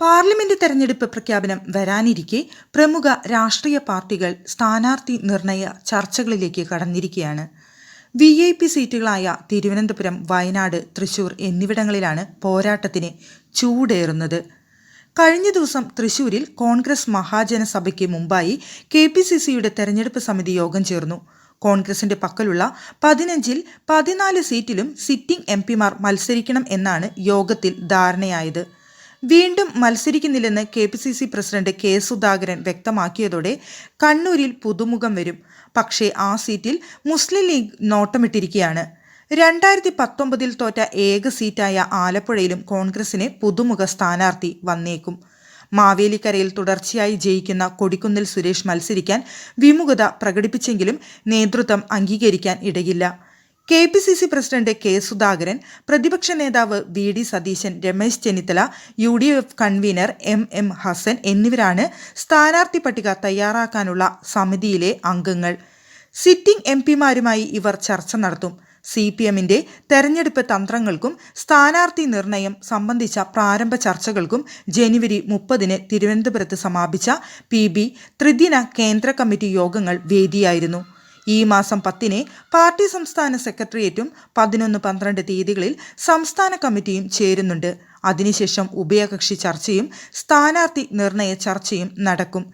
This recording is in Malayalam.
പാർലമെന്റ് തെരഞ്ഞെടുപ്പ് പ്രഖ്യാപനം വരാനിരിക്കെ പ്രമുഖ രാഷ്ട്രീയ പാർട്ടികൾ സ്ഥാനാർത്ഥി നിർണയ ചർച്ചകളിലേക്ക് കടന്നിരിക്കുകയാണ് വി ഐ പി സീറ്റുകളായ തിരുവനന്തപുരം വയനാട് തൃശൂർ എന്നിവിടങ്ങളിലാണ് പോരാട്ടത്തിന് ചൂടേറുന്നത്. കഴിഞ്ഞ ദിവസം തൃശൂരിൽ കോൺഗ്രസ് മഹാജനസഭയ്ക്ക് മുമ്പായി കെ പി സി സിയുടെ തെരഞ്ഞെടുപ്പ് സമിതി യോഗം ചേർന്നു. കോൺഗ്രസിന്റെ പക്കലുള്ള പതിനഞ്ചിൽ പതിനാല് സീറ്റിലും സിറ്റിംഗ് എം പിമാർ മത്സരിക്കണം എന്നാണ് യോഗത്തിൽ ധാരണയായത്. വീണ്ടും മത്സരിക്കുന്നില്ലെന്ന് K P C C president K Sudhakaran വ്യക്തമാക്കിയതോടെ കണ്ണൂരിൽ പുതുമുഖം വരും. പക്ഷേ ആ സീറ്റിൽ മുസ്ലിം ലീഗ് നോട്ടമിട്ടിരിക്കുകയാണ്. രണ്ടായിരത്തി പത്തൊമ്പതിൽ തോറ്റ ഏക സീറ്റായ ആലപ്പുഴയിലും കോൺഗ്രസിന് പുതുമുഖ സ്ഥാനാർത്ഥി വന്നേക്കും. മാവേലിക്കരയിൽ തുടർച്ചയായി ജയിക്കുന്ന കൊടിക്കുന്നിൽ സുരേഷ് മത്സരിക്കാൻ വിമുഖത പ്രകടിപ്പിച്ചെങ്കിലും നേതൃത്വം അംഗീകരിക്കാൻ ഇടയില്ല. K P C C president K Sudhakaran പ്രതിപക്ഷ നേതാവ് V D Satheesan Ramesh Chennithala U D F convener M M Hassan എന്നിവരാണ് സ്ഥാനാർത്ഥി പട്ടിക തയ്യാറാക്കാനുള്ള സമിതിയിലെ അംഗങ്ങൾ. സിറ്റിംഗ് എം പിമാരുമായി ഇവർ ചർച്ച നടത്തും. സി പി എമ്മിന്റെ തെരഞ്ഞെടുപ്പ് തന്ത്രങ്ങൾക്കും സ്ഥാനാർത്ഥി നിർണയം സംബന്ധിച്ച പ്രാരംഭ ചർച്ചകൾക്കും ജനുവരി മുപ്പതിന് തിരുവനന്തപുരത്ത് സമാപിച്ച പി ബി ത്രിദിന കേന്ദ്ര കമ്മിറ്റി യോഗങ്ങൾ വേദിയായിരുന്നു. ഈ മാസം പത്തിന് പാർട്ടി സംസ്ഥാന സെക്രട്ടേറിയറ്റും പതിനൊന്ന് പന്ത്രണ്ട് തീയതികളിൽ സംസ്ഥാന കമ്മിറ്റിയും ചേരുന്നുണ്ട്. അതിനുശേഷം ഉഭയകക്ഷി ചർച്ചയും സ്ഥാനാർത്ഥി നിർണയ ചർച്ചയും നടക്കും.